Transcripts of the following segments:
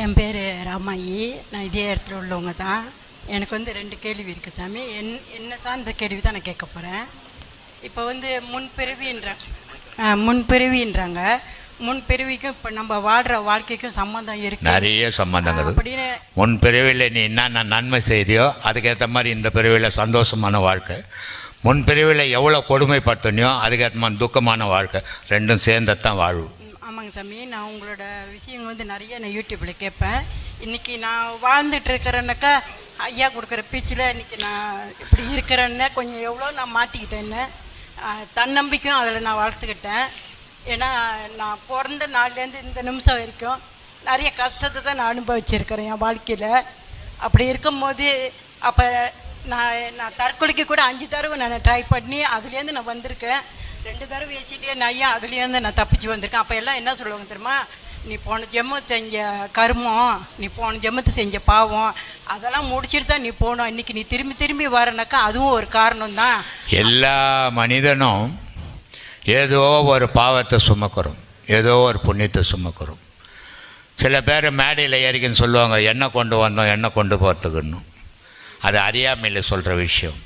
என் பேர் ராமாயி. நான் இதே இடத்துல உள்ளவங்க தான். எனக்கு வந்து ரெண்டு கேள்வி இருக்குது சாமி. என் என்ன சார்ந்த கேள்வி தான் நான் கேட்க போகிறேன் இப்போ வந்து முன்பிறவின்ற முன்பிறவின்றாங்க முன்பிறவிக்கும் இப்போ நம்ம வாழ்கிற வாழ்க்கைக்கும் சம்மந்தம் இருக்கு. நிறைய சம்பந்தங்கள் அப்படின்னு முன் பிரிவில் நீ என்னென்ன நன்மை செய்தியோ அதுக்கேற்ற மாதிரி இந்த பிரிவில் சந்தோஷமான வாழ்க்கை. முன் பிரிவில் எவ்வளோ கொடுமைப்படுத்தினியோ அதுக்கேற்ற மாதிரி துக்கமான வாழ்க்கை. ரெண்டும் சேர்ந்ததான் வாழ்வு. ஆமாங்க சாமி. நான் உங்களோட விஷயங்கள் வந்து நிறைய நான் யூடியூப்பில் கேட்பேன். இன்றைக்கி நான் வாழ்ந்துட்டு இருக்கிறேன்னாக்கா ஐயா கொடுக்குற பீச்சில் இன்றைக்கி நான் இப்படி இருக்கிறேன்னு கொஞ்சம் எவ்வளோ நான் மாற்றிக்கிட்டேன்னு தன்னம்பிக்கையும் அதில் நான் வளர்த்துக்கிட்டேன். ஏன்னா நான் பிறந்த நாள்லேருந்து இந்த நிமிஷம் வரைக்கும் நிறைய கஷ்டத்தை தான் நான் அனுபவிச்சிருக்கிறேன் என் வாழ்க்கையில். அப்படி இருக்கும்போது அப்போ நான் நான் தற்கொலைக்கு கூட அஞ்சு தடவை நான் ட்ரை பண்ணி அதுலேருந்து நான் வந்திருக்கேன். ரெண்டு தடவை வச்சுட்டே நான் அதுலேருந்து நான் தப்பிச்சு வந்திருக்கேன். அப்போ எல்லாம் என்ன சொல்லுவாங்க தெரியுமா? நீ போன ஜென்மம் செஞ்ச கருமம் நீ போன ஜென்மத்தை செஞ்ச பாவம் அதெல்லாம் முடிச்சிட்டு தான் நீ போகணும் இன்னைக்கு நீ திரும்பி திரும்பி வரனாக்கா அதுவும் ஒரு காரணம் தான் எல்லா மனிதனும் ஏதோ ஒரு பாவத்தை சுமக்கிறோம். ஏதோ ஒரு புண்ணியத்தை சுமக்கிறோம். சில பேர் மேடையில் ஏறிக்கின்னு சொல்லுவாங்க என்ன கொண்டு வந்தோம் என்ன கொண்டு போகிறதுக்குன்னு அது அறியாமையில் சொல்கிற விஷயம்.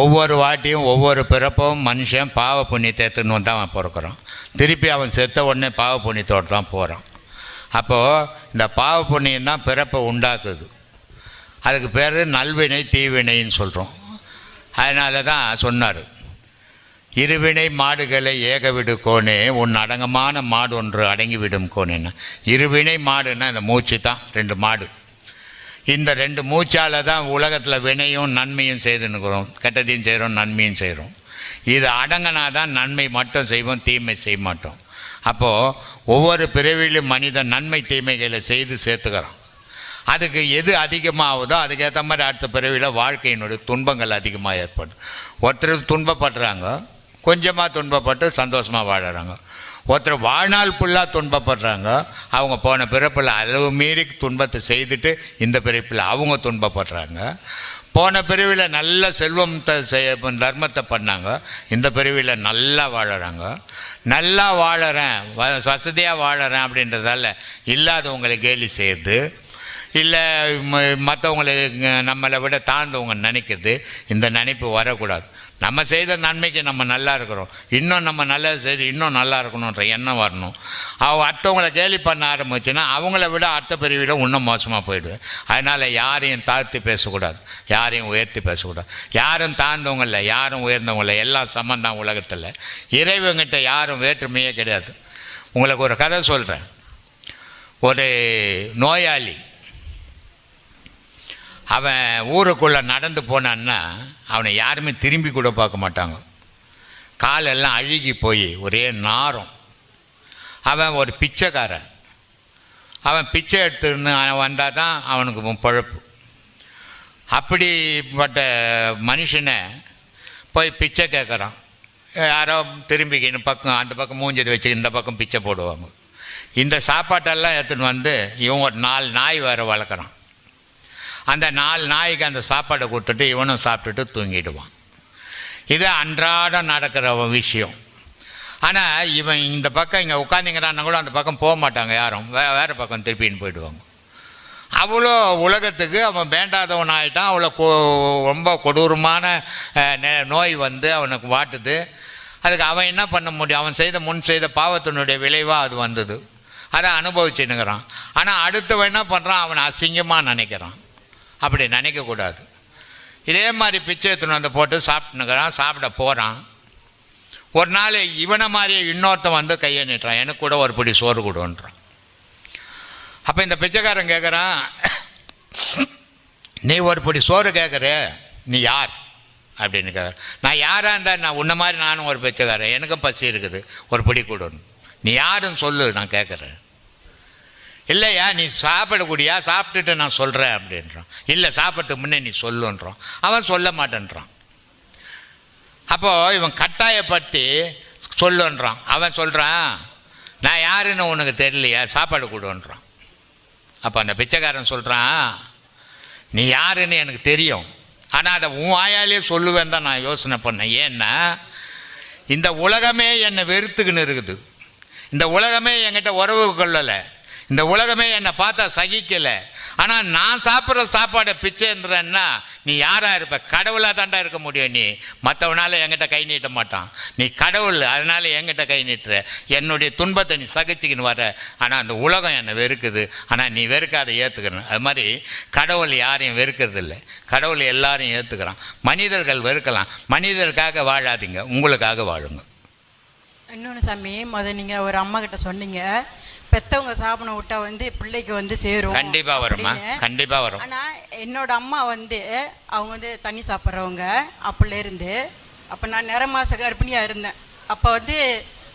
ஒவ்வொரு வாட்டியும் ஒவ்வொரு பிறப்பும் மனுஷன் பாவ புண்ணியத்தை எடுத்துன்னு தான் அவன் பிறக்கிறான். திருப்பி அவன் செத்த உடனே பாவ புண்ணியத்தோடு தான் போகிறான் அப்போது இந்த பாவ புண்ணியம் தான் பிறப்பை உண்டாக்குது. அதுக்கு பேர் நல்வினை தீவினைன்னு சொல்கிறோம் அதனால தான் சொன்னார். இருவினை மாடுகளை ஏகவிடு கோனே உன் அடங்கமான மாடு ஒன்று அடங்கிவிடும் கோனேன்னு. இருவினை மாடுன்னா இந்த மூச்சு தான் ரெண்டு மாடு. இந்த ரெண்டு மூச்சால் தான் உலகத்தில் வினையும் நன்மையும் செய்துன்னுக்கிறோம். கெட்டதையும் செய்கிறோம் நன்மையும் செய்கிறோம் இது அடங்கினா தான் நன்மை மட்டும் செய்வோம் தீமை செய்ய மாட்டோம். அப்போது ஒவ்வொரு பிறவிலும் மனிதன் நன்மை தீமைகளை செய்து சேர்த்துக்கிறோம் அதுக்கு எது அதிகமாகுதோ அதுக்கேற்ற மாதிரி அடுத்த பிறவியில் வாழ்க்கையினுடைய துன்பங்கள் அதிகமாக ஏற்படுது. ஒருத்தர் துன்பப்படுறாங்க கொஞ்சமாக துன்பப்பட்டு சந்தோஷமாக வாழறாங்க. ஒருத்தர் வாழ்நாள் ஃபுல்லாக துன்பப்படுறாங்க அவங்க போன பிறப்பில் அளவு மீறி துன்பத்தை செய்துட்டு இந்த பிறப்பில் அவங்க துன்பப்படுறாங்க. போன பிரிவில் நல்ல செல்வத்தை செய்ய தர்மத்தை பண்ணாங்க. இந்த பிரிவில் நல்லா வாழறாங்க. நல்லா வாழறேன் வ- வசதியாக வாழறேன் அப்படின்றதால இல்லாதவங்களை கேலி செய்யுது. இல்லை மற்றவங்களை நம்மளை விட தாழ்ந்தவங்க நினைக்கிறது. இந்த நினைப்பு வரக்கூடாது. நம்ம செய்த நன்மைக்கு நம்ம நல்லா இருக்கிறோம். இன்னும் நம்ம நல்லது செய்து இன்னும் நல்லா இருக்கணுன்ற எண்ணம் வரணும். அவங்க அடுத்தவங்கள கேலி பண்ண ஆரம்பிச்சுன்னா அவங்கள விட அடுத்த பிரிவில் இன்னும் மோசமாக போயிடுவேன். அதனால் யாரையும் தாழ்த்தி பேசக்கூடாது. யாரையும் உயர்த்தி பேசக்கூடாது. யாரும் தாழ்ந்தவங்க இல்லை யாரும் உயர்ந்தவங்க இல்லை எல்லாம் சமந்தான் உலகத்தில். இறைவங்கிட்ட யாரும் வேற்றுமையே கிடையாது. உங்களுக்கு ஒரு கதை சொல்கிறேன் ஒரு நோயாளி அவன் ஊருக்குள்ளே நடந்து போனான்னா அவனை யாருமே திரும்பி கூட பார்க்க மாட்டாங்க. காலெல்லாம் அழுகி போய் ஒரே நாரம். அவன் ஒரு பிச்சைக்காரன். அவன் பிச்சை எடுத்துன்னு அவன் வந்தால் தான் அவனுக்கு பழப்பு. அப்படிப்பட்ட மனுஷனை போய் பிச்சை கேட்குறான். யாரோ திரும்பிக்கின்னு பக்கம் அந்த பக்கம் மூஞ்சது வச்சு இந்த பக்கம் பிச்சை போடுவாங்க. இந்த சாப்பாட்டெல்லாம் எடுத்துன்னு வந்து இவன் ஒரு நாலு நாய் வேறு வளர்க்குறான். அந்த நாலு நாய்க்கு அந்த சாப்பாடை கொடுத்துட்டு இவனும் சாப்பிட்டுட்டு தூங்கிடுவான். இது அன்றாடம் நடக்கிற விஷயம். ஆனால் இவன் இந்த பக்கம் இங்கே உட்காந்திங்கிறான்னா கூட அந்த பக்கம் போக மாட்டாங்க யாரும். வே வேறு பக்கம் திருப்பின்னு போயிடுவாங்க. அவ்வளோ உலகத்துக்கு அவன் வேண்டாதவன் ஆகிட்டான் அவ்வளோ கொ ரொம்ப கொடூரமான நோய் வந்து அவனுக்கு வாட்டுது. அதுக்கு அவன் என்ன பண்ண முடியும்? அவன் செய்த முன் செய்த பாவத்தினுடைய விளைவாக அது வந்தது. அதை அனுபவிச்சுன்னுக்கிறான். ஆனால் அடுத்தவன் என்ன பண்ணுறான் அவனை அசிங்கமாக நினைக்கிறான். அப்படி நினைக்கக்கூடாது இதே மாதிரி பிச்சை எடுத்துன்னு வந்து போட்டு சாப்பிட்டுனுக்கிறான் சாப்பிட போகிறான் ஒரு நாள் இவனை மாதிரியே இன்னொருத்தன் வந்து கையை நீட்டுறான். எனக்கு கூட ஒரு பிடி சோறு கொடுன்றான். அப்போ இந்த பிச்சைக்காரன் கேட்குறான் நீ ஒரு பிடி சோறு கேட்குற நீ யார்? அப்படின்னு கேட்குற நான் யாராக இருந்தால் நான் உன்ன மாதிரி நானும் ஒரு பிச்சைக்காரன். எனக்கும் பசி இருக்குது. ஒரு பிடி கொடுன்னு. நீ யாருன்னு சொல்லு நான் கேட்குறேன் இல்லையா நீ சாப்பிடக்கூடியா? சாப்பிட்டுட்டு நான் சொல்கிறேன் அப்படின்றான். இல்லை சாப்பிட்றதுக்கு முன்னே நீ சொல்லுன்றான். அவன் சொல்ல மாட்டேன்றான். அப்போது இவன் கட்டாயப்பட்டு சொல்லுன்றான். அவன் சொல்கிறான் நான் யாருன்னு உனக்கு தெரியலையா? சாப்பாடு கொடுன்றான். அப்போ அந்த பிச்சைக்காரன் சொல்கிறான் நீ யாருன்னு எனக்கு தெரியும். ஆனால் அதை உன் ஆயாலே சொல்லுவேன் தான் நான் யோசனை பண்ணேன். ஏன்னா இந்த உலகமே என்னை வெறுத்துக்கின்னு இருக்குது. இந்த உலகமே என்கிட்ட உறவு கொள்ளலை. இந்த உலகமே என்னை பார்த்தா சகிக்கலை. ஆனால் நான் சாப்பிட்ற சாப்பாடை பிச்சைன்றன்னா நீ யாராக இருப்ப? கடவுளாக தாண்டா இருக்க முடியும் நீ. மற்றவனால எங்கிட்ட கை நீட்ட மாட்டான். நீ கடவுள் அதனால் எங்கிட்ட கை நீட்டுற. என்னுடைய துன்பத்தை நீ சகிச்சுக்கின்னு வர ஆனால் அந்த உலகம் என்னை வெறுக்குது. ஆனால் நீ வெறுக்காத ஏற்றுக்கிறேன் அது மாதிரி கடவுள் யாரையும் வெறுக்கிறது இல்லை கடவுள் எல்லாரையும் ஏற்றுக்கிறான் மனிதர்கள் வெறுக்கலாம். மனிதருக்காக வாழாதீங்க. உங்களுக்காக வாழுங்க. இன்னொன்று சாமி முத நீங்கள் ஒரு அம்மா கிட்ட சொன்னீங்க. பெத்தவங்க சாப்பிட விட்டா வந்து பிள்ளைக்கு வந்து சேரும் கண்டிப்பா வருமா அப்படின்னு. கண்டிப்பா வரும். ஆனா என்னோட அம்மா வந்து அவங்க வந்து தண்ணி சாப்பிட்றவங்க அப்போலேருந்து அப்போ நான் நிற மாத கர்ப்பிணியாக இருந்தேன். அப்போ வந்து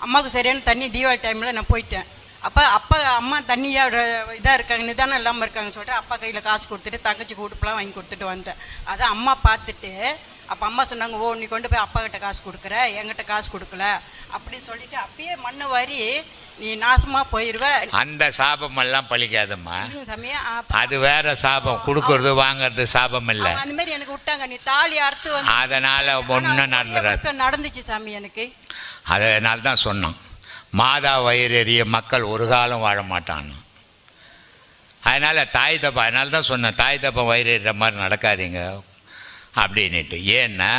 அம்மாவுக்கு சரியான தண்ணி தீபாவளி டைமில் நான் போயிட்டேன். அப்போ அப்பா அம்மா தண்ணியோட இதாக இருக்காங்க நிதானம் இல்லாமல் இருக்காங்கன்னு சொல்லிட்டு அப்பா கையில் காசு கொடுத்துட்டு தங்கச்சி உடுப்புலாம் வாங்கி கொடுத்துட்டு வந்தேன். அதை அம்மா பார்த்துட்டு அப்போ அம்மா சொன்னாங்க ஓ நீ கொண்டு போய் அப்பா கிட்ட காசு கொடுக்குற என்கிட்ட காசு கொடுக்கல. அப்படி சொல்லிட்டு அப்பயே மண்ணை வாரி நீ நாசமாக போயிடுவ அந்த சாபமெல்லாம் பழிக்காதம்மா. சமயம் அது வேற சாபம். கொடுக்கறது வாங்குறது சாபம் இல்லை அந்த மாதிரி எனக்கு விட்டாங்க. நீ தாலி அறுத்து வந்து அதனால ஒன்றும் நடந்துடாது நடந்துச்சு சாமி எனக்கு. அதனால தான் சொன்னோம். மாதா வயிறெறிய மக்கள் ஒரு காலம் வாழ மாட்டான்னு. அதனால் தாய் தப்பா அதனால தான் சொன்னேன் தாய் தப்பா வயிறெறிகிற மாதிரி நடக்காதீங்க. அப்படின்னுட்டு ஏன்னா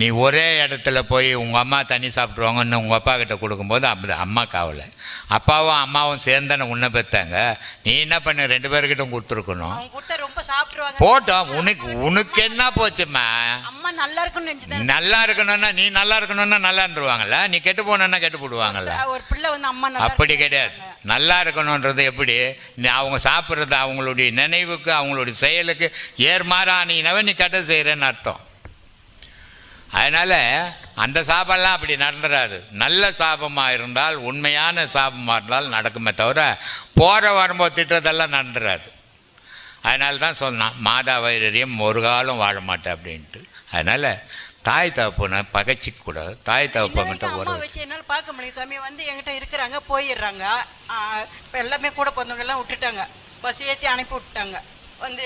நீ ஒரே இடத்துல போய் உங்கள் அம்மா தண்ணி சாப்பிட்ருவாங்கன்னு உங்கள் அப்பா கிட்ட கொடுக்கும்போது அப்படி அம்மா காவலை. அப்பாவும் அம்மாவும் சேர்ந்தானே உன்னை பெற்றாங்க நீ என்ன பண்ண? ரெண்டு பேர்கிட்ட கொடுத்துருக்கணும். போட்டோம். உனக்கு உனக்கு என்ன போச்சும்மா? அம்மா நல்லா நினைச்சுதான் நல்லா இருக்கணும்னா நீ நல்லா இருக்கணும்னா நல்லா இருந்துருவாங்கல்ல? நீ கெட்டு போனோன்னா கெட்டு போடுவாங்கல்ல ஒரு பிள்ளை வந்து அம்மா நல்லா அப்படி கிடையாது. நல்லா இருக்கணுன்றது எப்படி? நீ அவங்க சாப்பிட்றது அவங்களுடைய நினைவுக்கு அவங்களுடைய செயலுக்கு ஏர்மாறானீனவே நீ கெட்ட செய்கிறேன்னு அர்த்தம். அதனால் அந்த சாபம்லாம் அப்படி நடந்துடாது நல்ல சாபமாக இருந்தால் உண்மையான சாபமாக இருந்தால் நடக்குமே தவிர போகிற வரும்போது திட்டத்தெல்லாம் நடந்துடாது அதனால தான் சொன்னான் மாதா வைரரியம் ஒரு காலம் வாழ மாட்டேன் அப்படின்ட்டு. அதனால் தாய் தகப்பனை கூடாது தாய் வரைக்கும் அம்மா வச்சு என்னால் பார்க்க முடியும் சாமி வந்து என்கிட்ட இருக்கிறாங்க போயிடுறாங்க. இப்போ எல்லாமே கூட பிறந்தவங்க எல்லாம் விட்டுட்டாங்க. பஸ் ஏற்றி அனுப்பி விட்டுட்டாங்க. வந்து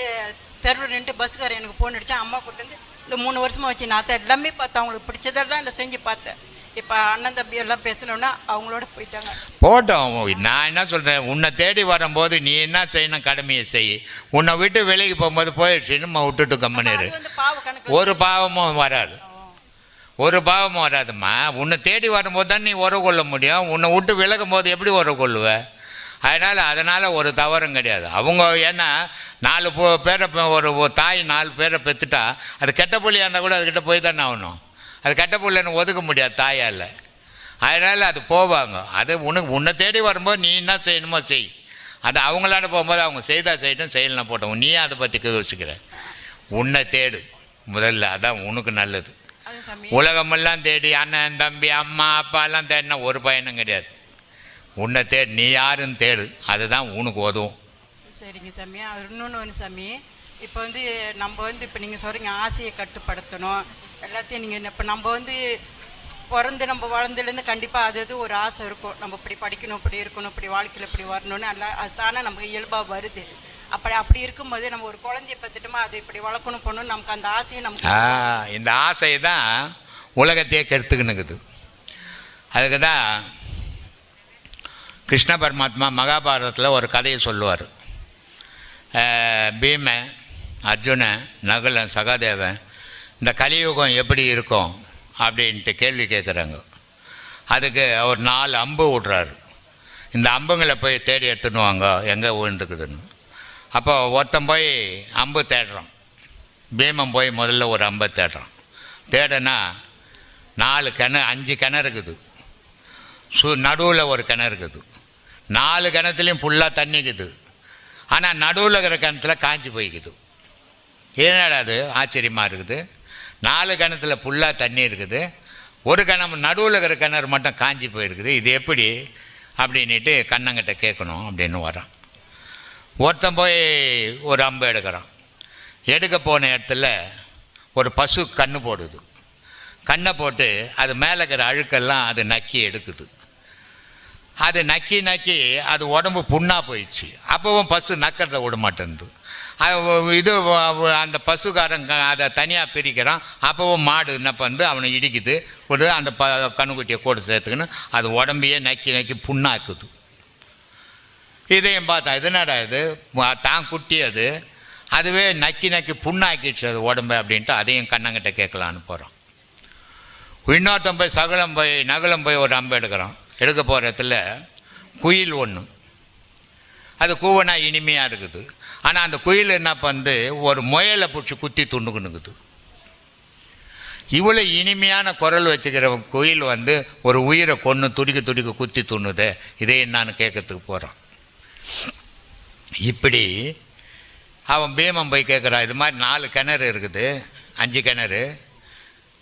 தெருவில் நின்று பஸ்ஸுக்காரர் எனக்கு ஃபோன் அடித்தேன் அம்மா கூட்டு வந்து இந்த மூணு வருஷமா வச்சு நான் தான் எல்லாமே பார்த்தேன். அவங்களுக்கு பிடிச்சதெல்லாம் இல்லை செஞ்சு பார்த்தேன். இப்போ அண்ணன் தம்பி எல்லாம் பேசினோன்னா அவங்களோட போயிட்டாங்க. போட்டோம் நான் என்ன சொல்கிறேன் உன்னை தேடி வரும்போது நீ என்ன செய்யணும் கடமையை செய். உன்னை விட்டு வெளியே போகும்போது போயிடுச்சு நம்ம விட்டுட்டு கணக்கு ஒரு பாவமும் வராது. ஒரு பாவம் வராதும்மா. உன்னை தேடி வரும்போது தான் நீ உறவு கொள்ள முடியும். உன்னை விட்டு விலகும் போது எப்படி உறவு கொள்ளுவ? அதனால் அதனால் ஒரு தவறும் கிடையாது. அவங்க ஏன்னா நாலு போ- பேரை ஒரு தாய் நாலு பேரை பெற்றுட்டா அது கெட்ட புள்ளியாக இருந்தால் கூட அதுக்கிட்ட போய் தானே ஆகணும். அது கெட்ட புள்ளைன்னு ஒதுக்க முடியாது தாயால். அதனால் அது போவாங்க. அது உனக்கு உன்னை தேடி வரும்போது நீ என்ன செய்யணுமோ செய். அது அவங்களாட போகும்போது அவங்க செய்தால் செய்யட்டும் செய்யலாம் போட்டோம். நீயே அதை பற்றி யோசிக்கிற. உன்னை தேடு. முதல்ல அதான் உனக்கு நல்லது. உலகமெல்லாம் தேடி அண்ணன் தம்பி அம்மா அப்பா எல்லாம் தேடினா ஒரு பயனும் கிடையாது. உன்னை தேடு நீ யாருன்னு தேடு. அதுதான் உனக்கு உதவும். சரிங்க சாமி. அது இன்னொன்று ஒன்று சாமி. இப்போ வந்து நம்ம வந்து இப்போ நீங்கள் சொல்கிறீங்க ஆசையை கட்டுப்படுத்தணும். எல்லாத்தையும் நீங்கள் இப்போ நம்ம வந்து பிறந்து நம்ம வளர்ந்துலேருந்து கண்டிப்பாக அது அது ஒரு ஆசை இருக்கும். நம்ம இப்படி படிக்கணும் இப்படி இருக்கணும் இப்படி வாழ்க்கையில் இப்படி வரணும்னு எல்லாம் அது தானே நமக்கு இயல்பாக வருது. அப்படி அப்படி இருக்கும்போது நம்ம ஒரு குழந்தைய பத்துட்டோமா அதை இப்படி வளர்க்கணும் பண்ணணும் நமக்கு அந்த ஆசையும் நமக்கு இந்த ஆசை தான் உலகத்தையே கெடுத்துக்கினுக்குது அதுக்கு தான் கிருஷ்ண பரமாத்மா மகாபாரதத்தில் ஒரு கதையை சொல்லுவார். பீமன் அர்ஜுனன் நகுலன் சகாதேவன் இந்த கலியுகம் எப்படி இருக்கும் அப்படின்ட்டு கேள்வி கேட்குறாங்க அதுக்கு அவர் நாலு அம்பு விட்றாரு. இந்த அம்புங்களை போய் தேடி எடுத்துன்னு வாங்க எங்கே விழுந்துக்குதுன்னு. அப்போ ஒருத்தன் போய் அம்பு தேடுறான். பீமம் போய் முதல்ல ஒரு அம்பை தேடுறான். தேடனா நாலு கிணறு அஞ்சு கிணறு இருக்குது. சு நடுவில் ஒரு கிணறு இருக்குது. நாலு கிணத்துலையும் ஃபுல்லாக தண்ணி இருக்குது. ஆனால் நடுவில் இருக்கிற கிணத்துல காஞ்சி போய்க்குது. என்னடா அது? ஆச்சரியமாக இருக்குது. நாலு கிணத்துல ஃபுல்லாக தண்ணி இருக்குது. ஒரு கிணம் நடுவில் இருக்கிற கிணறு மட்டும் காஞ்சி போயிருக்குது. இது எப்படி? அப்படின்ட்டு கண்ணங்கிட்ட கேட்கணும் அப்படின்னு வரான். ஒருத்தன் போய் ஒரு அம்பு எடுக்கிறான். எடுக்க போன இடத்துல ஒரு பசு கண்ணு போடுது. கண்ணை போட்டு அது மேலே இருக்கிற அழுக்கெல்லாம் அது நக்கி எடுக்குது. அது நக்கி நக்கி அது உடம்பு புண்ணாக போயிடுச்சு. அப்போவும் பசு நக்கிறத விட மாட்டேன்து. இது அந்த பசுக்காரன் க- அதை தனியாக பிரிக்கிறான். அப்போவும் மாடு என்ன பண்ணுது? அவனை இடிக்குது. ஒரு அந்த ப கண்ணுக்குட்டியை கூட சேர்த்துக்கின்னு அது உடம்பையே நக்கி நக்கி புண்ணாக்குது. இதையும் பார்த்தா இது என்னடா இது? தான் குட்டி அது. அதுவே நக்கி நக்கி புண்ணாக்கிடுச்சு அது உடம்பு அப்படின்ட்டு அதையும் கண்ணங்கிட்ட கேட்கலான்னு போகிறோம் இன்னொருத்தன் போய் சகலம் போய் நகலம் போய் ஒரு அம்பு எடுக்கிறோம் எடுக்க போகிற இடத்துல குயில் ஒன்று அது கூவனா இனிமையாக இருக்குது. ஆனால் அந்த குயில் என்ன பண்ணுது ஒரு முயலை பிடிச்சி குத்தி துண்டுக்குனுக்குது இவ்வளோ இனிமையான குரல் வச்சுக்கிற குயில் வந்து ஒரு உயிரை கொன்று துடிக்க துடிக்க குத்தி துண்ணுதே. இதே என்னான்னு கேட்கறதுக்கு போகிறோம் இப்படி அவன் பீமம் போய் கேட்குறான் இது மாதிரி நாலு கிணறு இருக்குது அஞ்சு கிணறு.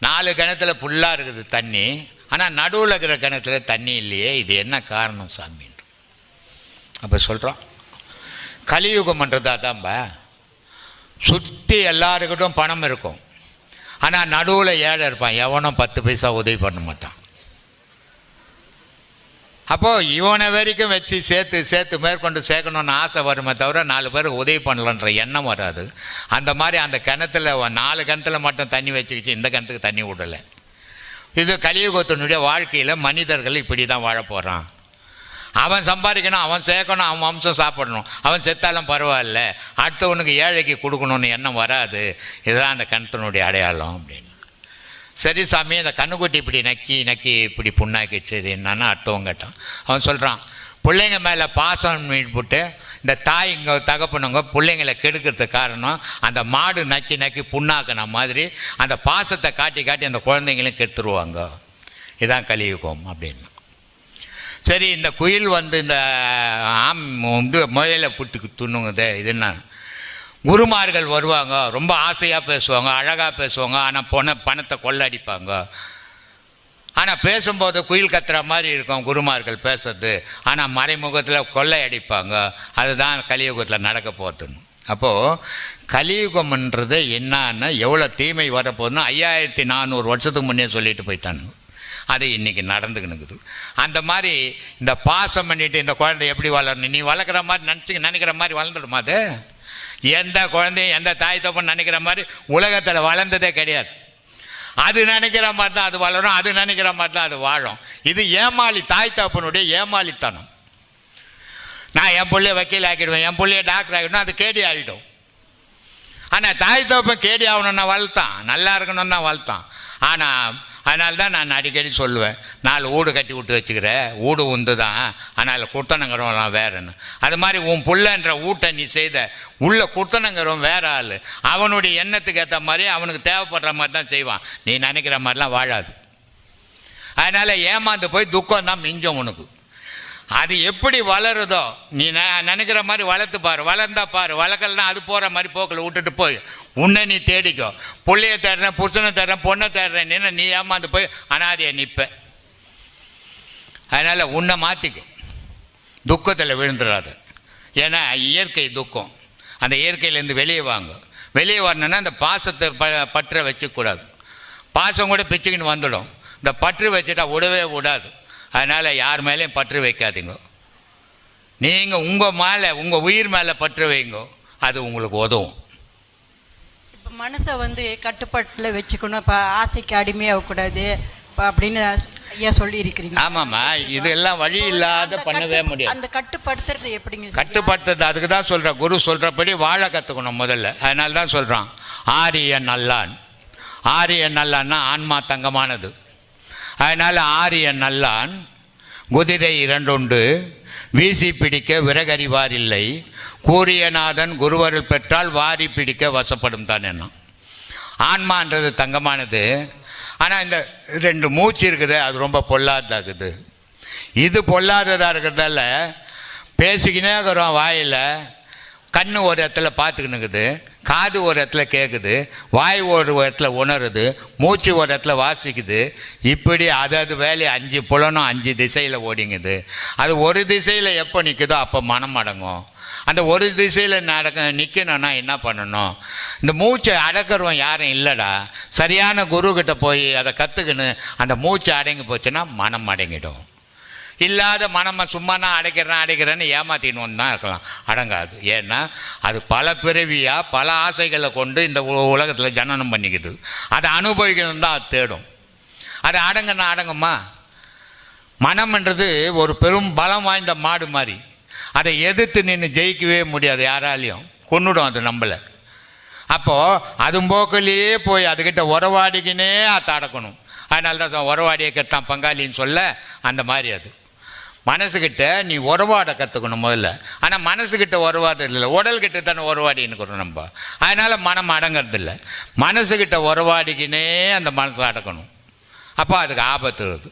நாலு கிணத்துல ஃபுல்லாக இருக்குது தண்ணி ஆனால் நடுவில் இருக்கிற கிணத்துல தண்ணி இல்லையே இது என்ன காரணம் சாமின்னு அப்போ சொல்கிறோம் கலியுகம்ன்றதா தான்ப்பா சுற்றி எல்லாருக்கிட்டும் பணம் இருக்கும். ஆனால் நடுவில் ஏழை இருப்பான் எவனும் பத்து பைசா உதவி பண்ண மாட்டான். அப்போது இவனை வரைக்கும் வச்சு சேர்த்து சேர்த்து மேற்கொண்டு சேர்க்கணும்னு ஆசை வருமே தவிர நாலு பேர் உதவி பண்ணலன்ற எண்ணம் வராது. அந்த மாதிரி அந்த கிணத்துல நாலு கிணத்துல மட்டும் தண்ணி வச்சுக்கிச்சு இந்த கிணத்துக்கு தண்ணி விடலை. இது கலியுகத்தினுடைய வாழ்க்கையில் மனிதர்கள் இப்படி தான் வாழ போகிறான் அவன் சம்பாதிக்கணும் அவன் சேர்க்கணும் அவன் வம்சம் சாப்பிடணும். அவன் செத்தாலும் பரவாயில்ல. அடுத்தவனுக்கு ஏழைக்கு கொடுக்கணும்னு எண்ணம் வராது. இதுதான் அந்த கிணத்தினுடைய அடையாளம் அப்படின்னு. சரி சாமி அந்த கண்ணுக்குட்டி இப்படி நக்கி நக்கி இப்படி புண்ணாக்கிடுச்சு. இது என்னன்னு அர்த்தம் கேட்டான். அவன் சொல்கிறான் பிள்ளைங்க மேலே பாசம் போட்டு இந்த தாய் இங்கே தகப்பனவங்க பிள்ளைங்களை கெடுக்கிறதுக்கு காரணம் அந்த மாடு நக்கி நக்கி புண்ணாக்கின மாதிரி அந்த பாசத்தை காட்டி காட்டி அந்த குழந்தைங்களையும் கெடுத்துருவாங்க. இதான் கலியுகம் அப்படின்னு. சரி இந்த குயில் வந்து இந்த ஆம் வந்து முயலை புட்டுக்கு துண்ணுங்குது இது என்ன? குருமார்கள் வருவாங்க ரொம்ப ஆசையாக பேசுவாங்க அழகாக பேசுவாங்க ஆனால் பொண்ணை பணத்தை கொள்ளடிப்பாங்க. ஆனால் பேசும்போது குயில் கத்துற மாதிரி இருக்கும் குருமார்கள் பேசுறது. ஆனால் மறைமுகத்தில் கொள்ளையடிப்பாங்க. அதுதான் கலியுகத்தில் நடக்க போகுதுன்னு அப்போது கலியுகம்ன்றது என்னன்னு எவ்வளோ தீமை வரப்போகுதுன்னு ஐயாயிரத்தி நானூறு வருஷத்துக்கு முன்னே சொல்லிட்டு போயிட்டானுங்க. அது இன்றைக்கி நடந்துக்கினுக்குது அந்த மாதிரி இந்த பாசம் பண்ணிட்டு இந்த குழந்தை எப்படி வளரணும்? நீ வளர்க்குற மாதிரி நினச்சி நினைக்கிற மாதிரி வளர்ந்துடுமா அது? எந்த குழந்தையும் எந்த தாய் தப்பன்னு நினைக்கிற மாதிரி உலகத்தில் வளர்ந்ததே கிடையாது. அது நினைக்கிற மாதிரி தான் அது வளரும் அது நினைக்கிற மாதிரி தான் அது வாழும். இது ஏமாளி தாய் தப்பனுடைய ஏமாளித்தனம். நான் என் பிள்ளைய வக்கீல் ஆக்கிடுவேன் என் பிள்ளைய டாக்டர் ஆகிடுவேன் அது கேடி ஆகிடும் ஆனால் தாய் தப்பன் கேடி ஆகணும்னா வளர்த்தான் நல்லா இருக்கணும்னா வளர்த்தான். ஆனால் அதனால தான் நான் அடிக்கடி சொல்லுவேன் நாலு வீடு கட்டி விட்டு வச்சுக்கிற வீடு உந்து தான் ஆனால் குத்தனங்கிறவன் வேறேன்னு. அது மாதிரி உன் புள்ளன்ற வீட்டை நீ செய்த உள்ள குர்த்தனங்கிறவன் வேற ஆள். அவனுடைய எண்ணத்துக்கு ஏற்ற மாதிரி அவனுக்கு தேவைப்படுற மாதிரி தான் செய்வான். நீ நினைக்கிற மாதிரிலாம் வாழாது. அதனால் ஏமாந்து போய் துக்கம் தான் மிஞ்சும் உனக்கு. அது எப்படி வளருதோ நீ நினைக்கிற மாதிரி வளர்த்து பாரு. வளர்ந்தா பாரு. வளர்க்கலனா அது போகிற மாதிரி போக்கில் விட்டுட்டு போய் உன்னை நீ தேடிக்கோ. புள்ளைய தேடுறேன் புருஷனை தேடுறேன் பொண்ணை தேடுறேன் நின்று நீ ஏமாந்து போய் அனாதையை நிற்ப அதனால் உன்னை மாற்றிக்கும் துக்கத்தில் விழுந்துடாது ஏன்னா இயற்கை துக்கம். அந்த இயற்கையிலேருந்து வெளியே வாங்க. வெளியே வரணுன்னா அந்த பாசத்தை ப பற்ற வச்சுக்கூடாது. பாசம் கூட பிச்சுக்கின்னு வந்துடும். இந்த பற்று வச்சுட்டா விடவே விடாது. அதனால் யார் மேலேயும் பற்று வைக்காதீங்க. நீங்கள் உங்கள் மேலே உங்கள் உயிர் மேலே பற்று வைங்க. அது உங்களுக்கு உதவும். இப்போ மனசை வந்து கட்டுப்பாட்டில் வச்சுக்கணும். இப்போ ஆசைக்கு அடிமையாகக்கூடாது அப்படின்னு ஐயா சொல்லியிருக்கிறீங்க. ஆமாம்மா இதெல்லாம் வழி இல்லாத பண்ணவே முடியாது. அந்த கட்டுப்படுத்துறது எப்படிங்க? கட்டுப்படுத்துறது அதுக்கு தான் சொல்கிறேன் குரு சொல்கிறபடி வாழ கற்றுக்கணும் முதல்ல. அதனால தான் சொல்கிறான் ஆரிய நல்லான் ஆரிய நல்லான்னா ஆன்மா தங்கமானது. அதனால் ஆரியன் நல்லான். குதிரை இரண்டுண்டு. வீசி பிடிக்க விறகறிவார் இல்லை. கூரியநாதன் குருவருள் பெற்றால் வாரி பிடிக்க வசப்படும் தான் என்ன ஆன்மான்றது தங்கமானது. ஆனால் இந்த ரெண்டு மூச்சு இருக்குது அது ரொம்ப பொல்லாததாகுது இது பொல்லாததாக இருக்கிறதால பேசிக்கினே இருக்கிறோம் வாயில். கண்ணு ஒரு இடத்துல பார்த்துக்கினுக்குது. காது ஒரு இடத்துல கேட்குது வாய் ஒரு இடத்துல உணருது மூச்சு ஒரு இடத்துல வாசிக்குது. இப்படி அது அது வேலையை அஞ்சு புலனும் அஞ்சு திசையில் ஓடிங்குது. அது ஒரு திசையில் எப்போ நிற்குதோ அப்போ மனம் அடங்கும். அந்த ஒரு திசையில் நடக்க நிற்கணும்னா என்ன பண்ணணும்? இந்த மூச்சை அடக்கிறவன் யாரும் இல்லைடா. சரியான குருக்கிட்ட போய் அதை கற்றுக்கின்னு அந்த மூச்சு அடங்கி போச்சுன்னா மனம் அடங்கிடும். இல்லாத மனமை சும்மா நான் அடைக்கிறேன் அடைக்கிறேன்னு ஏமாத்தின்னு தான் இருக்கலாம். அடங்காது. ஏன்னா அது பல பிறவியாக பல ஆசைகளை கொண்டு இந்த உலகத்தில் ஜனனம் பண்ணிக்குது. அதை அனுபவிக்கணும் தான் அது தேடும். அது அடங்கன்னா அடங்குமா? மனம்ன்றது ஒரு பெரும் பலம் வாய்ந்த மாடு மாதிரி. அதை எதிர்த்து நின்று ஜெயிக்கவே முடியாது யாராலையும். கொண்டுடும் அது நம்மளை. அப்போது அது போக்கிலேயே போய் அதுக்கிட்ட உறவாடிக்கினே அதை அடக்கணும். அதனால தான் உறவாடிய கெட்டான் பங்காளின்னு சொல்ல அந்த மாதிரி அது. மனசுக்கிட்ட நீ உறவாட கற்றுக்கணும் முதல்ல. ஆனால் மனசுக்கிட்ட உறவாட இல்லை உடல்கிட்ட தானே உறவாடின்னு நம்ம. அதனால் மனம் அடங்கிறதில்ல. மனசுக்கிட்ட உறவாடிக்கினே அந்த மனசை அடக்கணும். அப்போ அதுக்கு ஆபத்து வருது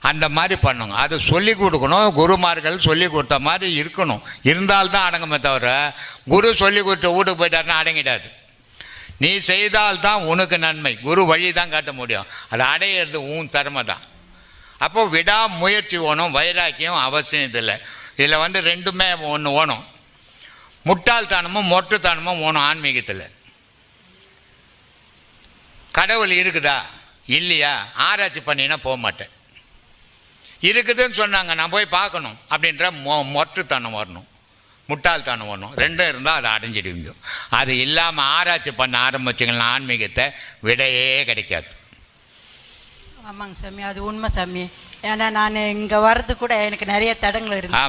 அந்த மாதிரி பண்ணுங்க அது சொல்லி கொடுக்கணும். குருமார்கள் சொல்லி கொடுத்த மாதிரி இருக்கணும். இருந்தால்தான் அடங்குமே தவிர குரு சொல்லி கொடுத்த வீட்டுக்கு போயிட்டாருன்னா அடங்கிடாது. நீ செய்தால்தான் உனக்கு நன்மை. குரு வழி தான் காட்ட முடியும். அதை அடையிறது உன் திறமை தான் அப்போ விடாமுயற்சி வேணும் வைராக்கியம் அவசியம் இதில். இதில் வந்து ரெண்டுமே ஒன்று ஓணும். முட்டாள்தானமும் மொட்டுத்தானமும் ஓணும் ஆன்மீகத்தில். கடவுள் இருக்குதா? இல்லையா? ஆராய்ச்சி பண்ணினா போக மாட்டேன். இருக்குதுன்னு சொன்னாங்க நான் போய் பார்க்கணும் அப்படின்ற மொ மொட்டுத்தனம் வரணும். முட்டாள்தனம் வரணும். ரெண்டும் இருந்தால் அதை அடைஞ்சிடுவீங்க அது இல்லாமல் ஆராய்ச்சி பண்ண ஆரம்பிச்சிங்கன்னா ஆன்மீகத்தை விடையே கிடைக்காது. ஆமாங்க சாமி அது உண்மை சாமி. ஏன்னா நான் இங்கே வர்றது கூட எனக்கு நிறைய தடங்கள். இருந்துச்சு.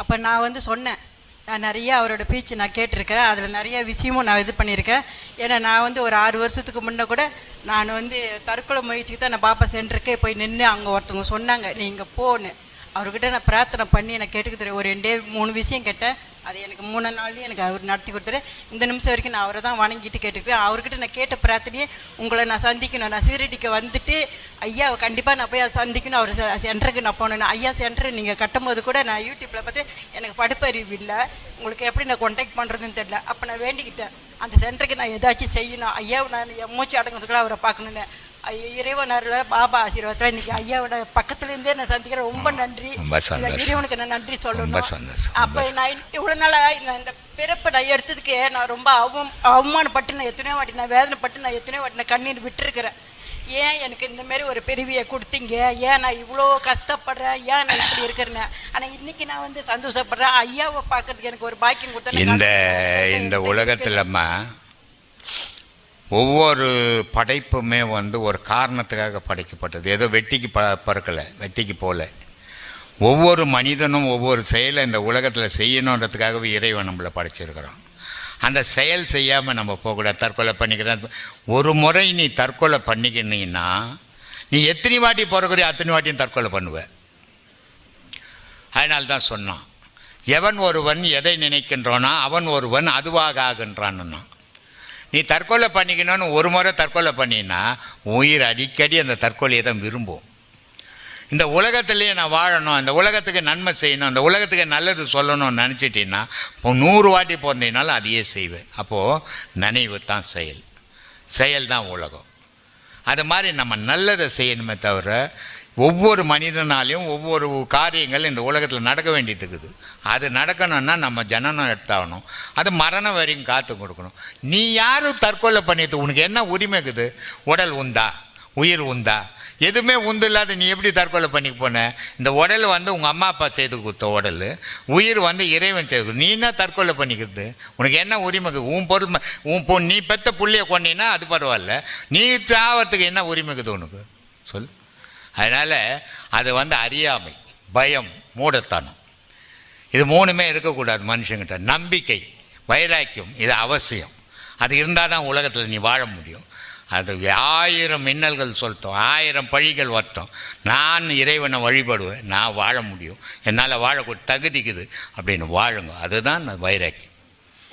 அப்போ நான் வந்து சொன்னேன். நான் நிறைய அவரோட பீச்சு நான் கேட்டிருக்கேன் அதில் நிறைய விஷயமும் நான் இது பண்ணியிருக்கேன். ஏன்னா நான் வந்து ஒரு ஆறு வருஷத்துக்கு முன்னே கூட நான் வந்து தற்கொலை முயற்சிக்கு தான் நான் பாப்பா சென்டருக்கே போய் நின்று அங்கே ஒருத்தவங்க சொன்னாங்க நீ இங்கே போன்னு. அவர்கிட்ட நான் பிரார்த்தனை பண்ணி எனக்கு கேட்டுக்கிட்டு ஒரு ரெண்டே மூணு விஷயம் கேட்டேன். அது எனக்கு மூணு நாள்லேயும் எனக்கு அவர் நடத்தி கொடுத்தாரு. இந்த நிமிஷம் வரைக்கும் நான் அவரை தான் வணங்கிட்டு கேட்டுக்கிறேன் அவர்கிட்ட நான் கேட்ட பிரார்த்தனையே உங்களை நான் சந்திக்கணும். நான் சீரடிக்கு வந்துட்டு ஐயா கண்டிப்பாக நான் போய் அதை சந்திக்கணும். அவர் சென்டருக்கு நான் போனேன் ஐயா சென்டர் நீங்கள் கட்டும்போது கூட நான் யூடியூப்பில் பார்த்து எனக்கு படுப்பறிவு இல்லை. உங்களுக்கு எப்படி நான் கான்டாக்ட் பண்ணுறதுன்னு தெரியல. அப்போ நான் வேண்டிக்கிட்டேன். அந்த சென்டருக்கு நான் ஏதாச்சும் செய்யணும். ஐயா நான் என் மூச்சு அடங்குறதுக்குள்ள அவரை பார்க்கணுன்னு ஐயா, இறைவனர்ல பாபா ஆசீர்வாதத்தில் இன்னைக்கு ஐயாவோட பக்கத்துல இருந்தே நான் சந்திக்கிறேன். ரொம்ப நன்றி. இறைவனுக்கு நான் நன்றி சொல்லணும். அப்போ நான் இவ்வளோ நாளாக இந்த பிறப்பை நான் எடுத்ததுக்கே நான் ரொம்ப அவம் அவமானப்பட்டு நான் எத்தனையோ வாட்டி நான் வேதனைப்பட்டு நான் எத்தனையோ வாட்டி நான் கண்ணீர் விட்டுருக்கிறேன். ஏன் எனக்கு இந்த மாதிரி ஒரு பிறவியை கொடுத்தீங்க? ஏன் நான் இவ்வளோ கஷ்டப்படுறேன்? ஏன் நான் இப்படி இருக்கிறேன்னு? ஆனால் இன்னைக்கு நான் வந்து சந்தோஷப்படுறேன். ஐயாவை பார்க்கறதுக்கு எனக்கு ஒரு பாக்கியம் கொடுத்தா இந்த இந்த உலகத்திலம்மா ஒவ்வொரு படைப்புமே வந்து ஒரு காரணத்துக்காக படைக்கப்பட்டது. ஏதோ வெட்டிக்கு ப பறக்கலை வெட்டிக்கு போகல ஒவ்வொரு மனிதனும் ஒவ்வொரு செயலை இந்த உலகத்தில் செய்யணுன்றதுக்காகவே இறைவன் நம்மளை படைச்சிருக்கிறோம் அந்த செயல் செய்யாமல் நம்ம போகக்கூடாது தற்கொலை பண்ணிக்கிறேன். ஒரு முறை நீ தற்கொலை பண்ணிக்கினீங்கன்னா நீ எத்தனை வாட்டி பிறகுறியோ அத்தனை வாட்டியும் தற்கொலை பண்ணுவ. அதனால தான் சொன்னான். எவன் ஒருவன் எதை நினைக்கின்றோனா அவன் ஒருவன் அதுவாக ஆகின்றான்னா நீ தற்கொலை பண்ணிக்கணும்னு ஒரு முறை தற்கொலை பண்ணினா உயிர் அடிக்கடி அந்த தற்கொலையை தான் விரும்பும். இந்த உலகத்துலேயே நான் வாழணும் அந்த உலகத்துக்கு நன்மை செய்யணும் அந்த உலகத்துக்கு நல்லது சொல்லணும்னு நினச்சிட்டின்னா இப்போ நூறு வாட்டி பிறந்தீங்கனாலும் அதையே செய்வேன். அப்போது நினைவு தான் செயல். செயல் தான் உலகம். அது மாதிரி நம்ம நல்லதை செய்யணுமே தவிர ஒவ்வொரு மனிதனாலையும் ஒவ்வொரு காரியங்கள் இந்த உலகத்தில் நடக்க வேண்டியது இருக்குது அது நடக்கணும்னா நம்ம ஜனனம் எடுத்தாகணும். அது மரணம் வரைக்கும் காத்து கொடுக்கணும். நீ யாரும் தற்கொலை பண்ணிட்டு உனக்கு என்ன உரிமை இருக்குது? உடல் உண்டா? உயிர் உண்டா? எதுவுமே உந்து இல்லாத நீ எப்படி தற்கொலை பண்ணி போன? இந்த உடல் வந்து உங்கள் அம்மா அப்பா செய்து கொடுத்த உடல். உயிர் வந்து இறைவன் செய்து நீ என்ன தற்கொலை பண்ணிக்கிறது? உனக்கு என்ன உரிமை இருக்குது? உன் பொருள் உன் பொ நீ பெற்ற புள்ளியை கொண்டீன்னா அது பரவாயில்ல. நீ சாவத்துக்கு என்ன உரிமை இருக்குது உனக்கு? சொல் அதனால் அது வந்து அறியாமை பயம் மூடத்தனம். இது மூணுமே இருக்கக்கூடாது மனுஷங்கிட்ட. நம்பிக்கை வைராக்கியம் இது அவசியம். அது இருந்தால் தான் உலகத்தில் நீ வாழ முடியும். அது ஆயிரம் மின்னல்கள் சொல்லட்டும் ஆயிரம் பழிகள் வரட்டும். நான் இறைவனை வழிபடுவேன் நான் வாழ முடியும். என்னால் வாழக்கூடிய தகுதிக்குது அப்படின்னு வாழுங்க. அதுதான் வைராக்கியம்.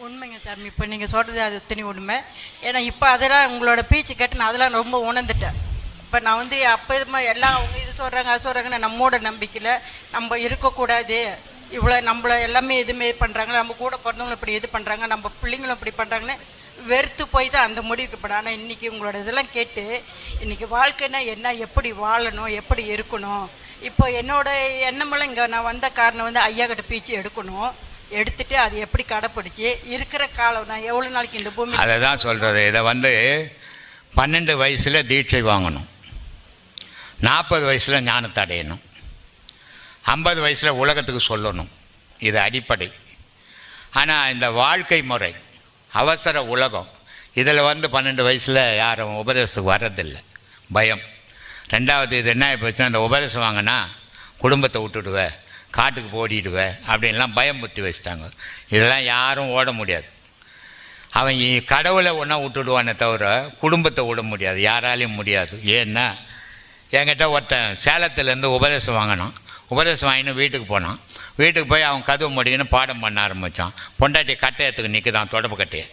உண்மைங்க சாமி. இப்போ நீங்கள் சொல்கிறது அது இத்தனை உண்மை. ஏன்னா இப்போ அதெல்லாம் உங்களோட பீச்சு கேட்டு நான் அதெல்லாம் ரொம்ப உணர்ந்துட்டேன். இப்போ நான் வந்து அப்போ எல்லாம் அவங்க இது சொல்கிறாங்க அது சொல்கிறாங்கன்னு நம்மோட நம்பிக்கையில் நம்ம இருக்கக்கூடாது. இவ்வளோ நம்மள எல்லாமே இதுமாரி பண்ணுறாங்க நம்ம கூட பிறந்தவங்களும் இப்படி இது பண்ணுறாங்க நம்ம பிள்ளைங்களும் இப்படி பண்ணுறாங்கன்னு வெறுத்து போய் தான் அந்த முடிவுக்கு போனேன் ஆனால் இன்றைக்கி உங்களோட இதெல்லாம் கேட்டு இன்றைக்கி வாழ்க்கைன்னா என்ன எப்படி வாழணும் எப்படி இருக்கணும்? இப்போ என்னோட எண்ணமெல்லாம் இங்கே நான் வந்த காரணம் வந்து ஐயா கிட்ட பீச்சு எடுக்கணும். எடுத்துட்டு அது எப்படி கடைப்பிடிச்சி இருக்கிற காலம் நான் எவ்வளோ நாளைக்கு இந்த பூமி அதை தான் சொல்கிறது இதை வந்து பன்னெண்டு வயசில் தீட்சை வாங்கணும். நாற்பது வயசில் ஞானத்தை அடையணும். ஐம்பது வயசில் உலகத்துக்கு சொல்லணும். இது அடிப்படை. ஆனால் இந்த வாழ்க்கை முறை அவசர உலகம் இதில் வந்து பன்னெண்டு வயசில் யாரும் உபதேசத்துக்கு வர்றதில்லை. பயம். ரெண்டாவது இது என்ன போச்சுன்னா இந்த உபதேசம் வாங்கினா குடும்பத்தை விட்டுடுவேன் காட்டுக்கு ஓடிடுவேன் அப்படின்லாம் பயம் புத்தி வச்சுட்டாங்க. இதெல்லாம் யாரும் ஓட முடியாது. அவன் கடவுளை ஒன்றா விட்டுடுவானே தவிர குடும்பத்தை விட முடியாது. யாராலையும் முடியாது. ஏன்னா என்கிட்ட ஒருத்தன் சேலத்துலேருந்து உபதேசம் வாங்கினான். உபதேசம் வாங்கினு வீட்டுக்கு போனான். வீட்டுக்கு போய் அவன் கதவு முடிக்கணும் பாடம் பண்ண ஆரம்பித்தான் பொண்டாட்டி கட்டையத்துக்கு நிற்குதான் தொடப்பு கட்டையை.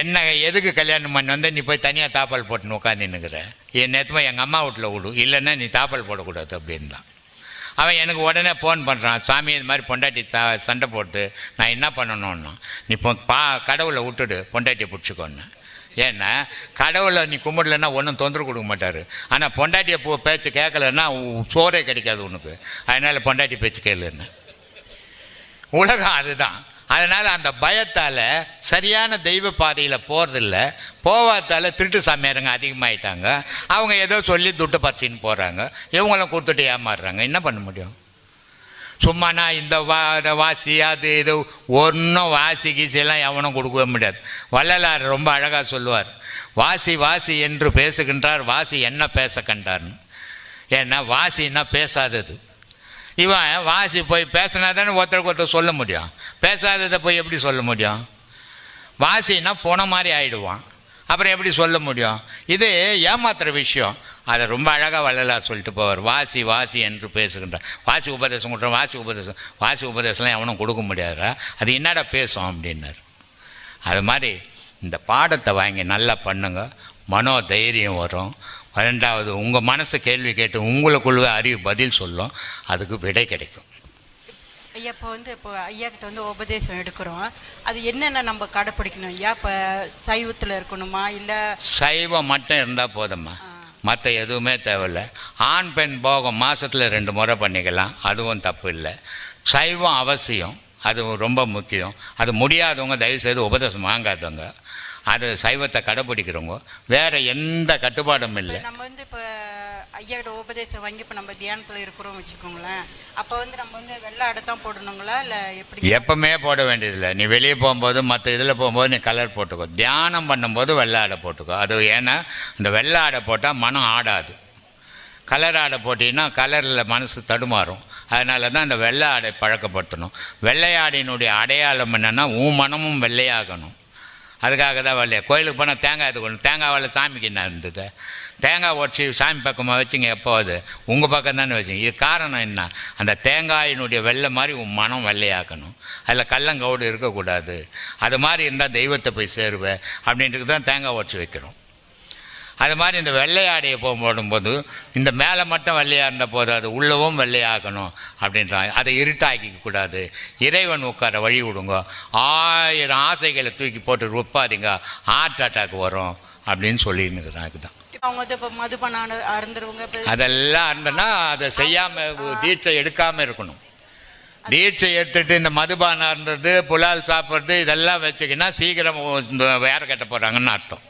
என்ன எதுக்கு கல்யாணம் பண்ணி வந்தால் நீ போய் தனியாக தாப்பால் போட்டுன்னு உட்காந்துன்னுக்குற என் நேற்றுமா எங்கள் அம்மா வீட்டில் விடு. இல்லைன்னா நீ தாப்பால் போடக்கூடாது அப்படின்றான். அவன் எனக்கு உடனே ஃபோன் பண்ணுறான் சாமி இது மாதிரி பொண்டாட்டி சா சண்டை போட்டு நான் என்ன பண்ணணும்னா நீ இப்போ பா கடவுளை விட்டுடு. பொண்டாட்டியை பிடிச்சிக்கோன்னு. ஏன்னா கடவுளை நீ கும்பிடலன்னா ஒன்றும் தொந்தரவு கொடுக்க மாட்டார். ஆனால் பொண்டாட்டியை போ பேச்சு கேட்கலன்னா உ- சோறே கிடைக்காது உனக்கு. அதனால் பொண்டாட்டி பேச்சு கேளுன்னு. உலகம் அதுதான். அதனால் அந்த பயத்தால் சரியான தெய்வ பாதையில் போகிறதில்ல போவாத்தால் திருட்டு சாமியாருங்க அதிகமாகிட்டாங்க அவங்க ஏதோ சொல்லி துட்டு பறிச்சின்னு போகிறாங்க இவங்களும் கொடுத்துட்டு ஏமாறுறாங்க. என்ன பண்ண முடியும்? சும்மா நான் இந்த வா இதை வாசி அது இது ஒன்றும் வாசி கீசியெல்லாம் எவனும் கொடுக்கவே முடியாது. வள்ளலார் ரொம்ப அழகாக சொல்லுவார். வாசி வாசி என்று பேசுகின்றார் வாசி என்ன பேச கண்டார்னு. ஏன்னா வாசின்னா பேசாதது. இவன் வாசி போய் பேசினா தானே ஒருத்தருக்கு ஒருத்தர் சொல்ல முடியும். பேசாததை போய் எப்படி சொல்ல முடியும்? வாசின்னா போன மாதிரி ஆயிடுவான். அப்புறம் எப்படி சொல்ல முடியும்? இது ஏமாத்துகிற விஷயம். அதை ரொம்ப அழகாக வள்ளலாக சொல்லிட்டு போவார். வாசி வாசி என்று பேசுகின்றார் வாசி உபதேசம் கொடுத்தோம் வாசி உபதேசம் வாசி உபதேசம்லாம் எவனும் கொடுக்க முடியாதுடா. அது என்னடா பேசும் அப்படின்னார். அது மாதிரி இந்த பாடத்தை வாங்கி நல்லா பண்ணுங்க. மனோ தைரியம் வரும். ரெண்டாவது உங்கள் மனசு கேள்வி கேட்டு உங்களுக்குள்ள அறிவு பதில் சொல்லும். அதுக்கு விடை கிடைக்கும். ஐயா இப்போ வந்து இப்போ ஐயா கிட்ட வந்து உபதேசம் எடுக்கிறோம். அது என்னென்ன நம்ம கடைப்பிடிக்கணும் ஐயா? இப்போ சைவத்தில் இருக்கணுமா? இல்லை சைவம் மட்டும் இருந்தால் போதும்மா. மற்ற எதுவுமே தேவையில்ல. ஆண் பெண் போகம் மாதத்தில் ரெண்டு முறை பண்ணிக்கலாம். அதுவும் தப்பு இல்லை. சைவம் அவசியம். அது ரொம்ப முக்கியம். அது முடியாதவங்க தயவுசெய்து உபதேசம் வாங்காதவங்க. அது சைவத்தை கடைப்பிடிக்கிறவங்க. வேறு எந்த கட்டுப்பாடும் இல்லை. நம்ம வந்து இப்போ ஐயாவோட உபதேசம் வாங்கி இப்போ நம்ம தியானத்தில் இருக்கிறோம் வச்சுக்கோங்களேன். அப்போ வந்து நம்ம வந்து வெள்ளை ஆடை தான் போடணுங்களா? இல்லை எப்படி? எப்பவுமே போட வேண்டியதில்லை. நீ வெளியே போகும்போது மற்ற இதில் போகும்போது நீ கலர் போட்டுக்கோ. தியானம் பண்ணும்போது வெள்ளை ஆடை போட்டுக்கோ. அது ஏன்னா இந்த வெள்ளை ஆடை போட்டால் மனம் ஆடாது. கலர் ஆடை போட்டிங்கன்னா கலரில் மனசு தடுமாறும். அதனால தான் இந்த வெள்ளை ஆடை பழக்கப்படுத்தணும். வெள்ளை ஆடையினுடைய அடையாளம் என்னென்னா உன் மனமும் வெள்ளையாகணும். அதுக்காக தான் வெள்ளையா கோயிலுக்கு போனால் தேங்காய் எடுத்துக்கணும் தேங்காவால் சாமிக்கு என்ன இருந்தது? தேங்காய் உடச்சி சாமி பக்கமாக வச்சுங்க எப்போது உங்கள் பக்கம் தானே வச்சுங்க. இது காரணம் என்ன? அந்த தேங்காயினுடைய வெள்ளை மாதிரி உன் மனம் வெள்ளையாக்கணும். அதில் கள்ளங்கவுடு இருக்கக்கூடாது. அது மாதிரி இருந்தால் தெய்வத்தை போய் சேருவேன் அப்படின்ட்டு தான் தேங்காய் உடச்சி வைக்கிறோம். அது மாதிரி இந்த வெள்ளை ஆடையை போ போடும்போது இந்த மேலே மட்டும் வெள்ளையாக இருந்த போது அது உள்ளவும் வெள்ளையாகணும் அப்படின்றாங்க அதை இருட்டாக்கிக்க கூடாது. இறைவன் உட்கார வழி விடுங்க ஆயிரம் ஆசைகளை தூக்கி போட்டு ருப்பாதீங்க. ஹார்ட் அட்டாக் வரும். அப்படின்னு சொல்லின்னுக்குறாங்க தான் அவங்க வந்து இப்போ மதுபான அருந்துருவங்க அதெல்லாம் இருந்தனா அதை செய்யாமல் தீட்சை எடுக்காமல் இருக்கணும். தீட்சை எடுத்துட்டு இந்த மதுபானம் இருந்தது புலால் சாப்பிட்றது இதெல்லாம் வச்சுக்கின்னா சீக்கிரம் வேற கட்ட போகிறாங்கன்னு அர்த்தம்.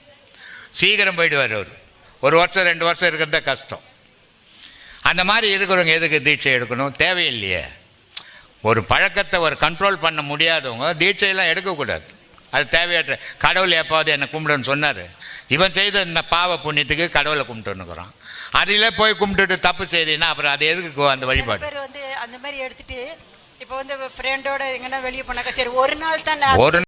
சீக்கிரம் போயிடுவார் அவர். ஒரு வருஷம் ரெண்டு வருஷம் இருக்கிறதே கஷ்டம். அந்த மாதிரி இருக்கிறவங்க எதுக்கு தீட்சை எடுக்கணும்? தேவையில்லையே. ஒரு பழக்கத்தை ஒரு கண்ட்ரோல் பண்ண முடியாதவங்க தீட்சையெல்லாம் எடுக்கக்கூடாது. அது தேவையற்ற கடவுள் எப்பாவது என்னை கும்பிடுன்னு சொன்னார். இவன் செய்த இந்த பாவ புண்ணியத்துக்கு கடவுளை கும்பிட்டுன்னுக்குறான் அதில் போய் கும்பிட்டுட்டு தப்பு செய்தீங்கன்னா அப்புறம் அது எதுக்கு அந்த வழிபாடு? பேர் வந்து அந்த மாதிரி எடுத்துட்டு இப்போ வந்து ஃப்ரெண்டோட எங்கன்னா வெளியே போனாக்கா சரி ஒரு நாள் தான் ஒரு